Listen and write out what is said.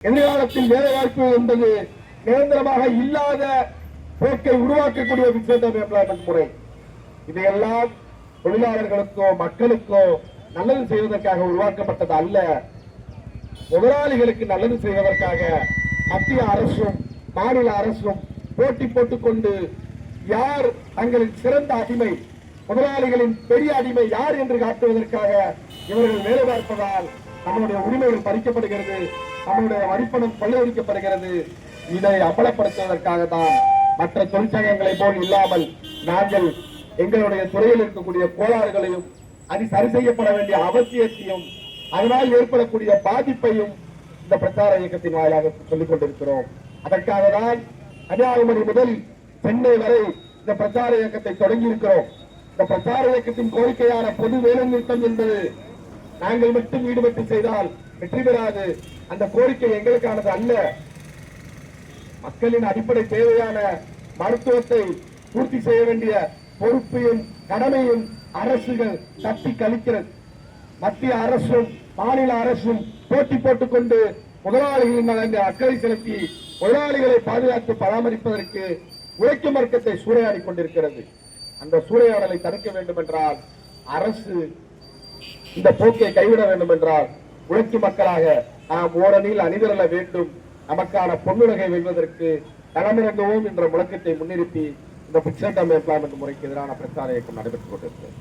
எதிர்காலத்தில் வேலைவாய்ப்பு என்பது நிரந்தரமாக இல்லாத போக்கை உருவாக்கக்கூடிய விசேட எம்ப்ளாய்மெண்ட் முறை இதையெல்லாம் தொழிலாளர்களுக்கோ மக்களுக்கோ நல்லது செய்வதற்காக உருவாக்கப்பட்டது அல்ல. முதலாளிகளுக்கு நல்லது செய்வதற்காக மத்திய அரசும் மாநில அரசும் போட்டி போட்டுக்கொண்டு யார் தங்களின் சிறந்த அடிமை முதலாளிகளின் பெரிய அடிமை யார் என்று காட்டுவதற்காக இவர்கள் வேலை பார்ப்பதால் நம்மளுடைய உரிமைகள் பறிக்கப்படுகிறது. நம்மளுடைய வரிப்பணம் கொள்ளையடிக்கப்படுகிறது இதை அம்பலப்படுத்துவதற்காக தான் மற்ற தொழிற்சங்கங்களை போல் இல்லாமல் நாங்கள் எங்களுடைய துறையில் இருக்கக்கூடிய கோளாறுகளையும் அது சரி செய்யப்பட வேண்டிய அவசியத்தையும் அதனால் ஏற்படக்கூடிய பாதிப்பையும் இந்த பிரச்சார இயக்கத்தின் வாயிலாக சொல்லிக் கொண்டிருக்கிறோம். அதற்காக தான் கன்னியாகுமரி முதல் சென்னை வரை இந்த பிரச்சார இயக்கத்தை தொடங்கி இருக்கிறோம் இந்த பிரச்சார இயக்கத்தின் கோரிக்கையான பொது வேலை நிறுத்தம் என்பது நாங்கள் மட்டும் ஈடுபட்டு செய்தால் வெற்றி பெறாது. அந்த கோரிக்கை எங்களுக்கானது அல்ல. மக்களின் அடிப்படை தேவையான மருத்துவத்தை பூர்த்தி செய்ய வேண்டிய பொறுப்பையும் கடமையும் அரசுகள் தட்டி கழிக்கிறது. மத்திய அரசும் மாநில அரசும் போட்டி போட்டுக் கொண்டு முதலாளிகளின் அக்கறை செலுத்தி முதலாளிகளை பாதுகாத்து பராமரிப்பதற்கு உழைக்கும் வர்க்கத்தை சூறையாடி கொண்டிருக்கிறது. அந்த சூறையாடலை தடுக்க வேண்டும் என்றால் அரசு இந்த போக்கை கைவிட வேண்டும் என்றால் உழைக்கும் மக்களாக நாம் ஓரணியில் அணிதிரள வேண்டும். நமக்கான பொன்னுலகை வெல்வதற்கு களமிறங்குவோம் என்ற முழக்கத்தை முன்னிறுத்தி இந்த பிக்சர் எம்ப்ளாய்மெண்ட் முறைக்கு எதிரான பிரச்சார இயக்கம் நடைபெற்றுக் கொண்டிருக்கிறது.